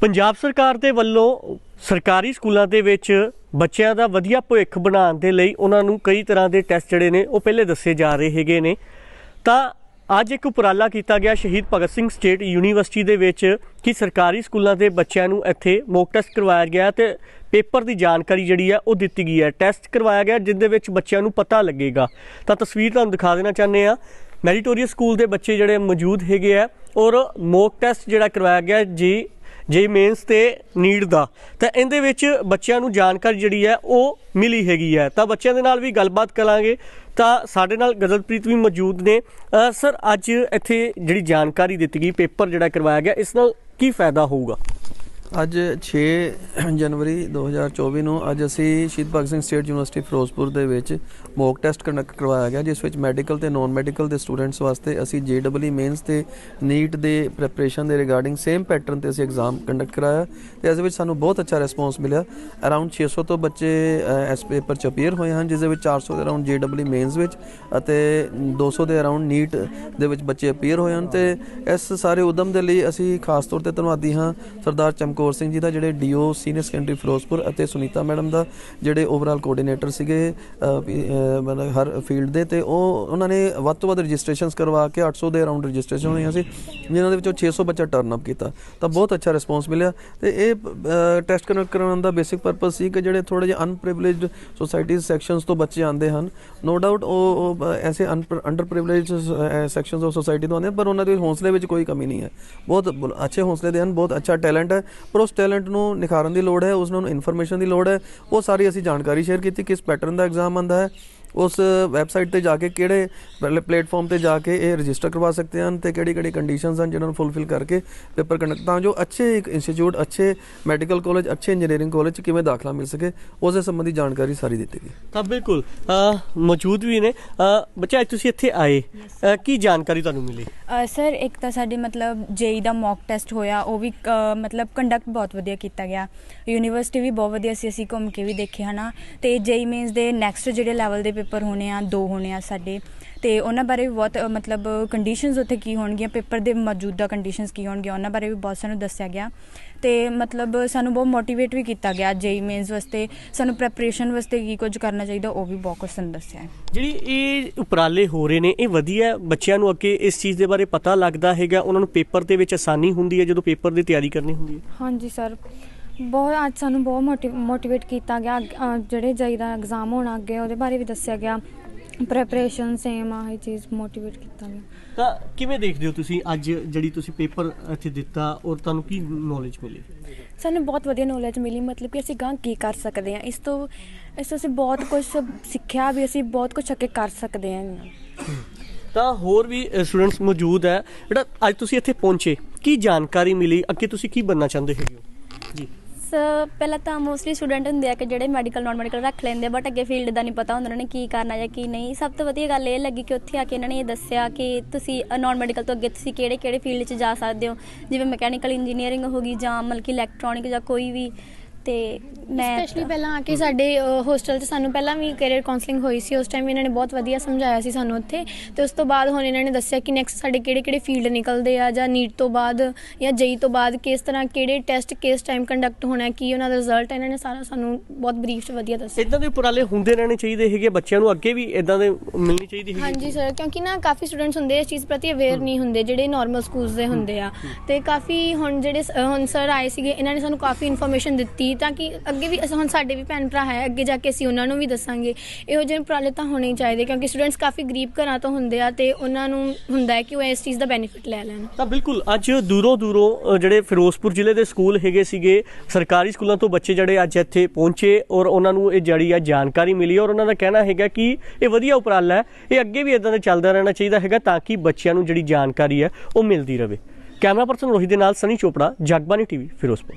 ਪੰਜਾਬ ਸਰਕਾਰ ਦੇ ਵੱਲੋਂ ਸਰਕਾਰੀ ਸਕੂਲਾਂ ਦੇ ਵਿੱਚ ਬੱਚਿਆਂ ਦਾ ਵਧੀਆ ਭਵਿੱਖ ਬਣਾਉਣ ਦੇ ਲਈ ਉਹਨਾਂ ਨੂੰ ਕਈ ਤਰ੍ਹਾਂ ਦੇ ਟੈਸਟ ਜਿਹੜੇ ਨੇ ਉਹ ਪਹਿਲੇ ਦੱਸੇ ਜਾ ਰਹੇ ਹੈਗੇ ਨੇ। ਤਾਂ ਅੱਜ ਇੱਕ ਉਪਰਾਲਾ ਕੀਤਾ ਗਿਆ ਸ਼ਹੀਦ ਭਗਤ ਸਿੰਘ ਸਟੇਟ ਯੂਨੀਵਰਸਿਟੀ ਦੇ ਵਿੱਚ ਕਿ ਸਰਕਾਰੀ ਸਕੂਲਾਂ ਦੇ ਬੱਚਿਆਂ ਨੂੰ ਇੱਥੇ ਮੌਕ ਟੈਸਟ ਕਰਵਾਇਆ ਗਿਆ ਤੇ ਪੇਪਰ ਦੀ ਜਾਣਕਾਰੀ ਜਿਹੜੀ ਹੈ ਉਹ ਦਿੱਤੀ ਗਈ ਹੈ। ਟੈਸਟ ਕਰਵਾਇਆ ਗਿਆ ਜਿਸ ਦੇ ਵਿੱਚ ਬੱਚਿਆਂ ਨੂੰ ਪਤਾ ਲੱਗੇਗਾ। ਤਾਂ ਤਸਵੀਰ ਤੁਹਾਨੂੰ ਦਿਖਾ ਦੇਣਾ ਚਾਹੁੰਦੇ ਆ ਮੈਰੀਟੋਰੀਅਸ ਸਕੂਲ ਦੇ ਬੱਚੇ ਜਿਹੜੇ ਮੌਜੂਦ ਹੈਗੇ ਆ ਔਰ ਮੌਕ ਟੈਸਟ ਜਿਹੜਾ ਕਰਵਾਇਆ ਗਿਆ ਜੀ ਜੇ ਮੇਨਸ ਤੇ ਨੀਡ ਦਾ, ਤਾਂ ਇਹਦੇ ਵਿੱਚ ਬੱਚਿਆਂ ਨੂੰ ਜਾਣਕਾਰੀ ਜਿਹੜੀ ਹੈ ਉਹ ਮਿਲੀ ਹੈਗੀ ਹੈ। ਤਾਂ ਬੱਚਿਆਂ ਦੇ ਨਾਲ ਵੀ ਗੱਲਬਾਤ ਕਰਾਂਗੇ। ਤਾਂ ਸਾਡੇ ਨਾਲ ਗਜ਼ਲਪ੍ਰੀਤ ਵੀ ਮੌਜੂਦ ਨੇ। ਸਰ, ਅੱਜ ਇੱਥੇ ਜਿਹੜੀ ਜਾਣਕਾਰੀ ਦਿੱਤੀ ਗਈ, ਪੇਪਰ ਜਿਹੜਾ ਕਰਵਾਇਆ ਗਿਆ, ਇਸ ਨਾਲ ਕੀ ਫਾਇਦਾ ਹੋਊਗਾ? ਅੱਜ 6 ਜਨਵਰੀ 2024 ਨੂੰ ਅੱਜ ਅਸੀਂ ਸ਼ਹੀਦ ਭਗਤ ਸਿੰਘ ਸਟੇਟ ਯੂਨੀਵਰਸਿਟੀ ਫਿਰੋਜ਼ਪੁਰ ਦੇ ਵਿੱਚ ਮੌਕ ਟੈਸਟ ਕੰਡਕਟ ਕਰਵਾਇਆ ਗਿਆ, ਜਿਸ ਵਿੱਚ ਮੈਡੀਕਲ ਤੇ ਨਾਨ ਮੈਡੀਕਲ ਦੇ ਸਟੂਡੈਂਟਸ ਵਾਸਤੇ ਅਸੀਂ ਜੇਡਬਲਈ ਮੇਨਸ ਤੇ ਨੀਟ ਦੇ ਪ੍ਰੈਪਰੇਸ਼ਨ ਦੇ ਰਿਗਾਰਡਿੰਗ ਸੇਮ ਪੈਟਰਨ ਤੇ ਅਸੀਂ ਐਗਜ਼ਾਮ ਕੰਡਕਟ ਕਰਾਇਆ ਤੇ ਇਸ ਵਿੱਚ ਸਾਨੂੰ ਬਹੁਤ ਅੱਛਾ ਰਿਸਪੌਂਸ ਮਿਲਿਆ। ਅਰਾਊਂਡ 600 ਤੋਂ ਬੱਚੇ ਇਸ ਪੇਪਰ ਚ ਅਪੀਅਰ ਹੋਏ ਹਨ, ਜਿਸ ਦੇ ਵਿੱਚ 400 ਦੇ ਅਰਾਊਂਡ ਜੇਡਬਲਈ ਮੇਨਸ ਵਿੱਚ ਅਤੇ 200 ਦੇ ਅਰਾਊਂਡ ਨੀਟ ਦੇ ਵਿੱਚ ਬੱਚੇ ਅਪੀਅਰ ਹੋਏ ਹਨ ਤੇ ਇਸ ਸਾਰੇ ਉਦਮ ਦੇ ਲਈ ਅਸੀਂ ਖਾਸ ਤੌਰ ਤੇ ਧੰਨਵਾਦੀ ਹਾਂ ਸਰਦਾਰ ਚਮਕ ਚਮਕੌਰ ਸਿੰਘ ਜੀ ਦਾ ਜਿਹੜੇ ਡੀਓ ਸੀਨੀਅਰ ਸੈਕੰਡਰੀ ਫਿਰੋਜ਼ਪੁਰ ਅਤੇ ਸੁਨੀਤਾ ਮੈਡਮ ਦਾ ਜਿਹੜੇ ਓਵਰਆਲ ਕੋਆਰਡੀਨੇਟਰ ਸੀਗੇ ਮਤਲਬ ਹਰ ਫੀਲਡ ਦੇ ਤੇ ਉਹ ਉਹਨਾਂ ਨੇ ਵੱਧ ਤੋਂ ਵੱਧ ਰਜਿਸਟ੍ਰੇਸ਼ਨਸ ਕਰਵਾ ਕੇ 800 ਦੇ ਅਰਾਊਂਡ ਰਜਿਸਟ੍ਰੇਸ਼ਨ ਹੋਈਆਂ ਸੀ ਜਿਨ੍ਹਾਂ ਦੇ ਵਿੱਚੋਂ 600 ਬੱਚਾ ਟਰਨ ਅਪ ਕੀਤਾ। ਤਾਂ ਬਹੁਤ ਅੱਛਾ ਰਿਸਪੌਂਸ ਮਿਲਿਆ। ਤੇ ਇਹ ਟੈਸਟ ਕੰਡਕਟ ਕਰਾਉਣ ਦਾ ਬੇਸਿਕ ਪਰਪਸ ਸੀ ਕਿ ਜਿਹੜੇ ਥੋੜੇ ਜਿਹੇ ਅਨਪ੍ਰਿਵਿਲੇਜਡ ਸੋਸਾਇਟੀਜ਼ ਸੈਕਸ਼ਨਸ ਤੋਂ ਬੱਚੇ ਆਉਂਦੇ ਹਨ। ਨੋ ਡਾਊਟ ਉਹ ਐਸੇ underprivileged sections of society ਤੋਂ ਆਉਂਦੇ ਹਨ, ਪਰ ਉਹਨਾਂ ਦੇ ਹੌਸਲੇ ਵਿੱਚ ਕੋਈ ਕਮੀ ਨਹੀਂ ਹੈ। ਬਹੁਤ ਅੱਛੇ ਹੌਸਲੇ ਦੇ ਹਨ ਬਹੁਤ ਅੱਛਾ ਟੈਲੈਂਟ ਹੈ ਪਰ ਉਸ ਟੈਲੈਂਟ ਨੂੰ ਨਿਖਾਰਨ ਦੀ ਲੋੜ ਹੈ ਉਸ ਨੂੰ ਇਨਫੋਰਮੇਸ਼ਨ ਦੀ ਲੋੜ ਹੈ। ਉਹ ਸਾਰੀ ਅਸੀਂ ਜਾਣਕਾਰੀ ਸ਼ੇਅਰ ਕੀਤੀ ਕਿਸ ਪੈਟਰਨ ਦਾ ਐਗਜ਼ਾਮ ਆਉਂਦਾ ਹੈ। ਉਸ ਵੈਬਸਾਈਟ ਤੇ ਜਾ ਕੇ ਕਿਹੜੇ ਪਲੇਟਫਾਰਮ ਤੇ ਜਾ ਕੇ ਇਹ ਰਜਿਸਟਰ ਕਰਵਾ ਸਕਦੇ ਹਨ ਤੇ ਕਿਹੜੀ ਕਿਹੜੀ ਕੰਡੀਸ਼ਨਸ ਹਨ ਜਿਨ੍ਹਾਂ ਨੂੰ ਫੁੱਲਫਿਲ ਕਰਕੇ ਪੇਪਰ ਕੰਡਕਟ ਤਾਂ ਜੋ ਅੱਛੇ ਇੱਕ ਇੰਸਟੀਚਿਊਟ ਅੱਛੇ ਮੈਡੀਕਲ ਕਾਲਜ ਅੱਛੇ ਇੰਜੀਨੀਅਰਿੰਗ ਕਾਲਜ ਚ ਕਿਵੇਂ ਦਾਖਲਾ ਮਿਲ ਸਕੇ ਉਸ ਦੇ ਸੰਬੰਧੀ ਜਾਣਕਾਰੀ ਸਾਰੀ ਦਿੱਤੀ ਗਈ। ਤਾਂ ਬਿਲਕੁਲ ਅ, ਮੌਜੂਦ ਵੀ ਨੇ। ਅ, ਬੱਚਾ ਅੱਜ ਤੁਸੀਂ ਇੱਥੇ ਆਏ। ਕੀ ਜਾਣਕਾਰੀ ਤੁਹਾਨੂੰ ਮਿਲੀ? ਅ, ਸਰ ਇੱਕ ਤਾਂ ਸਾਡੇ ਮਤਲਬ ਜੇਈ ਦਾ ਮੌਕ ਟੈਸਟ ਹੋਇਆ ਉਹ ਵੀ ਮਤਲਬ ਕੰਡਕਟ ਬਹੁਤ ਵਧੀਆ ਕੀਤਾ ਗਿਆ। ਯੂਨੀਵਰਸਿਟੀ ਵੀ ਬਹੁਤ ਵਧੀਆ ਸੀ ਅਸੀਂ ਘੁੰਮ ਕੇ ਵੀ ਦੇਖੇ ਹਨਾ। ਤੇ ਜੇਈ ਮੀਨਸ ਦੇ ਨੈਕਸਟ ਜਿਹੜੇ ਲੈਵਲ ਦੇ ਪੇਪਰ ਹੋਣੇ ਆ ਦੋ ਹੋਣੇ ਆ ਸਾਡੇ। ਤੇ ਉਹਨਾਂ ਬਾਰੇ ਵੀ ਬਹੁਤ ਮਤਲਬ ਕੰਡੀਸ਼ਨਸ ਉੱਥੇ ਕੀ ਹੋਣਗੀਆਂ ਪੇਪਰ ਦੇ ਮੌਜੂਦਾ ਕੰਡੀਸ਼ਨਸ ਕੀ ਹੋਣਗੀਆਂ ਉਹਨਾਂ ਬਾਰੇ ਵੀ ਬਹੁਤ ਸਾਨੂੰ ਦੱਸਿਆ ਗਿਆ। ਤੇ ਮਤਲਬ ਸਾਨੂੰ ਬਹੁਤ ਮੋਟੀਵੇਟ ਵੀ ਕੀਤਾ ਗਿਆ ਜੇਈ ਮੀਨਸ ਵਾਸਤੇ। ਸਾਨੂੰ ਪ੍ਰੈਪਰੇਸ਼ਨ ਵਾਸਤੇ ਕੀ ਕੁਝ ਕਰਨਾ ਚਾਹੀਦਾ ਉਹ ਵੀ ਬਹੁਤ ਕੁਝ ਸਾਨੂੰ ਦੱਸਿਆ ਜਿਹੜੀ ਇਹ ਉਪਰਾਲੇ ਹੋ ਰਹੇ ਨੇ ਇਹ ਵਧੀਆ ਹੈ। ਬੱਚਿਆਂ ਨੂੰ ਅੱਗੇ ਇਸ ਚੀਜ਼ ਦੇ ਬਾਰੇ ਪਤਾ ਲੱਗਦਾ ਹੈਗਾ? ਉਹਨਾਂ ਨੂੰ ਪੇਪਰ ਦੇ ਵਿੱਚ ਆਸਾਨੀ ਹੁੰਦੀ ਹੈ ਜਦੋਂ ਪੇਪਰ ਦੀ ਤਿਆਰੀ ਕਰਨੀ ਹੁੰਦੀ ਹੈ? ਹਾਂਜੀ ਸਰ। ਬਹੁਤ ਅੱਜ ਸਾਨੂੰ ਬਹੁਤ ਮੋਟੀਵੇਟ ਕੀਤਾ ਗਿਆ। ਅੱਗ- ਅਹ ਜਿਹੜੇ ਜਈ ਦਾ ਐਗਜ਼ਾਮ ਹੋਣਾ ਅੱਗੇ ਉਹਦੇ ਬਾਰੇ ਵੀ ਦੱਸਿਆ ਗਿਆ। ਪ੍ਰੈਪਰੇਸ਼ਨ ਸੇਮ ਆ ਇਹ ਚੀਜ਼ ਮੋਟੀਵੇਟ ਕੀਤਾ ਗਿਆ। ਤਾਂ ਕਿਵੇਂ ਦੇਖਦੇ ਹੋ ਤੁਸੀਂ ਅੱਜ ਜਿਹੜੀ ਤੁਸੀਂ ਪੇਪਰ ਇੱਥੇ ਦਿੱਤਾ ਔਰ ਤੁਹਾਨੂੰ ਕੀ ਨੌਲੇਜ ਮਿਲੀ? ਸਾਨੂੰ ਬਹੁਤ ਵਧੀਆ ਨੌਲੇਜ ਮਿਲੀ ਮਤਲਬ ਕਿ ਅਸੀਂ ਗਾਂ ਕੀ ਕਰ ਸਕਦੇ ਹਾਂ। ਇਸ ਤੋਂ ਇਸ ਤੋਂ ਅਸੀਂ ਬਹੁਤ ਕੁਝ ਸਿੱਖਿਆ ਵੀ ਅਸੀਂ ਬਹੁਤ ਕੁਝ ਅੱਗੇ ਕਰ ਸਕਦੇ ਹਾਂ। ਤਾਂ ਹੋਰ ਵੀ ਸਟੂਡੈਂਟਸ ਮੌਜੂਦ ਹੈ। ਜਿਹੜਾ ਅੱਜ ਤੁਸੀਂ ਇੱਥੇ ਪਹੁੰਚੇ ਕੀ ਜਾਣਕਾਰੀ ਮਿਲੀ? ਅੱਗੇ ਤੁਸੀਂ ਕੀ ਬੰਨਣਾ ਚਾਹੁੰਦੇ ਹੈਗੇ ਹੋ? ਜੀ। ਪਹਿਲਾਂ ਤਾਂ ਮੋਸਟਲੀ ਸਟੂਡੈਂਟ ਹੁੰਦੇ ਆ ਕਿ ਜਿਹੜੇ ਮੈਡੀਕਲ ਨਾਨ ਮੈਡੀਕਲ ਰੱਖ ਲੈਂਦੇ ਬਟ ਅੱਗੇ ਫੀਲਡ ਦਾ ਨਹੀਂ ਪਤਾ ਹੁੰਦਾ ਉਹਨਾਂ ਨੇ ਕੀ ਕਰਨਾ ਜਾਂ ਕੀ ਨਹੀਂ। ਸਭ ਤੋਂ ਵਧੀਆ ਗੱਲ ਇਹ ਲੱਗੀ ਕਿ ਉੱਥੇ ਆ ਕੇ ਇਹਨਾਂ ਨੇ ਇਹ ਦੱਸਿਆ ਕਿ ਤੁਸੀਂ ਨਾਨ ਮੈਡੀਕਲ ਤੋਂ ਅੱਗੇ ਤੁਸੀਂ ਕਿਹੜੇ ਕਿਹੜੇ ਫੀਲਡ 'ਚ ਜਾ ਸਕਦੇ ਹੋ। ਜਿਵੇਂ ਮਕੈਨੀਕਲ ਇੰਜੀਨੀਅਰਿੰਗ ਹੋ ਗਈ ਜਾਂ ਮਤਲਬ ਕਿ ਇਲੈਕਟ੍ਰੋਨਿਕ ਜਾਂ ਕੋਈ ਵੀ ਤੇ ਮੈਂ ਸਪੈਸ਼ਲੀ ਪਹਿਲਾਂ ਆ ਕੇ ਸਾਡੇ ਹੋਸਟਲ 'ਚ ਸਾਨੂੰ ਪਹਿਲਾਂ ਵੀ ਕੈਰੀਅਰ ਕਾਉਂਸਲਿੰਗ ਹੋਈ ਸੀ ਉਸ ਟਾਈਮ ਵੀ ਇਹਨਾਂ ਨੇ ਬਹੁਤ ਵਧੀਆ ਸਮਝਾਇਆ ਸੀ ਸਾਨੂੰ ਉੱਥੇ। ਤੇ ਉਸ ਤੋਂ ਬਾਅਦ ਹੁਣ ਇਹਨਾਂ ਨੇ ਦੱਸਿਆ ਕਿ ਨੈਕਸਟ ਸਾਡੇ ਕਿਹੜੇ ਕਿਹੜੇ ਫੀਲਡ ਨਿਕਲਦੇ ਆ ਜਾਂ ਨੀਟ ਤੋਂ ਬਾਅਦ ਜਾਂ ਜਈ ਤੋਂ ਬਾਅਦ ਕਿਸ ਤਰ੍ਹਾਂ ਕਿਹੜੇ ਟੈਸਟ ਕਿਸ ਟਾਈਮ ਕੰਡਕਟ ਹੋਣਾ ਕੀ ਉਹਨਾਂ ਦਾ ਰਿਜ਼ਲਟ ਇਹਨਾਂ ਨੇ ਸਾਰਾ ਸਾਨੂੰ ਬਹੁਤ ਬਰੀਫ 'ਚ ਵਧੀਆ ਦੱਸਿਆ। ਇਦਾਂ ਦੇ ਉਪਰਾਲੇ ਹੁੰਦੇ ਰਹਿਣੇ ਚਾਹੀਦੇ ਹੈਗੇ ਬੱਚਿਆਂ ਨੂੰ ਅੱਗੇ ਵੀ ਇਦਾਂ ਦੇ ਮਿਲਣੀ ਚਾਹੀਦੀ ਹੈਗੀ ਹਾਂਜੀ ਸਰ ਕਿਉਂਕਿ ਨਾ ਕਾਫੀ ਸਟੂਡੈਂਟਸ ਹੁੰਦੇ ਆ ਇਸ ਚੀਜ਼ ਪ੍ਰਤੀ ਅਵੇਅਰ ਨਹੀਂ ਹੁੰਦੇ ਜਿਹੜੇ ਨਾਰਮਲ ਸਕੂਲਸ ਦੇ ਹੁੰਦੇ ਆ। ਤੇ ਕਾਫੀ ਹੁਣ ਜਿਹੜੇ ਹੁਣ ਸਰ ਆਏ ਸੀਗੇ ਇਹਨਾਂ ਨੇ ਸਾਨੂੰ ਕਾਫੀ ਇਨਫੋਰਮੇਸ਼ਨ ਦਿੱਤੀ ਤਾਂ ਕਿ ਅੱਗੇ ਵੀ ਅਸੀਂ- ਹੁਣ ਸਾਡੇ ਵੀ ਭੈਣ ਭਰਾ ਹੈ ਅੱਗੇ ਜਾ ਕੇ ਅਸੀਂ ਉਹਨਾਂ ਨੂੰ ਵੀ ਦੱਸਾਂਗੇ। ਇਹੋ ਜਿਹੇ ਉਪਰਾਲੇ ਤਾਂ ਹੋਣੇ ਹੀ ਚਾਹੀਦੇ ਕਿਉਂਕਿ ਸਟੂਡੈਂਟਸ ਕਾਫੀ ਗਰੀਬ ਘਰਾਂ ਤੋਂ ਹੁੰਦੇ ਆ ਤੇ ਉਹਨਾਂ ਨੂੰ ਹੁੰਦਾ ਹੈ ਕਿ ਉਹ ਇਸ ਚੀਜ਼ ਦਾ ਬੈਨੀਫਿਟ ਲੈ ਲੈਣ। ਤਾਂ ਬਿਲਕੁਲ ਅੱਜ ਦੂਰੋਂ ਦੂਰੋਂ ਅ, ਜਿਹੜੇ ਫਿਰੋਜ਼ਪੁਰ ਜ਼ਿਲ੍ਹੇ ਦੇ ਸਕੂਲ ਹੈਗੇ ਸੀਗੇ ਸਰਕਾਰੀ ਸਕੂਲਾਂ ਤੋਂ ਬੱਚੇ ਜਿਹੜੇ ਅੱਜ ਇੱਥੇ ਪਹੁੰਚੇ ਔਰ ਉਹਨਾਂ ਨੂੰ ਇਹ ਜਿਹੜੀ ਆ ਜਾਣਕਾਰੀ ਮਿਲੀ ਔਰ ਉਹਨਾਂ ਦਾ ਕਹਿਣਾ ਹੈਗਾ ਕਿ ਇਹ ਵਧੀਆ ਉਪਰਾਲਾ ਹੈ ਇਹ ਅੱਗੇ ਵੀ ਇਦਾਂ ਦਾ ਚੱਲਦਾ ਰਹਿਣਾ ਚਾਹੀਦਾ ਹੈਗਾ ਤਾਂ ਕਿ ਬੱਚਿਆਂ ਨੂੰ ਜਿਹੜੀ ਜਾਣਕਾਰੀ ਹੈ ਉਹ ਮਿਲਦੀ ਰਹੇ। ਕੈਮਰਾ ਪਰਸਨ ਰੋਹਿਤ ਦੇ ਨਾਲ ਸਨੀ ਚੋਪੜਾ ਜਗਬਾਨੀ ਟੀਵੀ ਫਿਰੋਜ਼ਪੁਰ।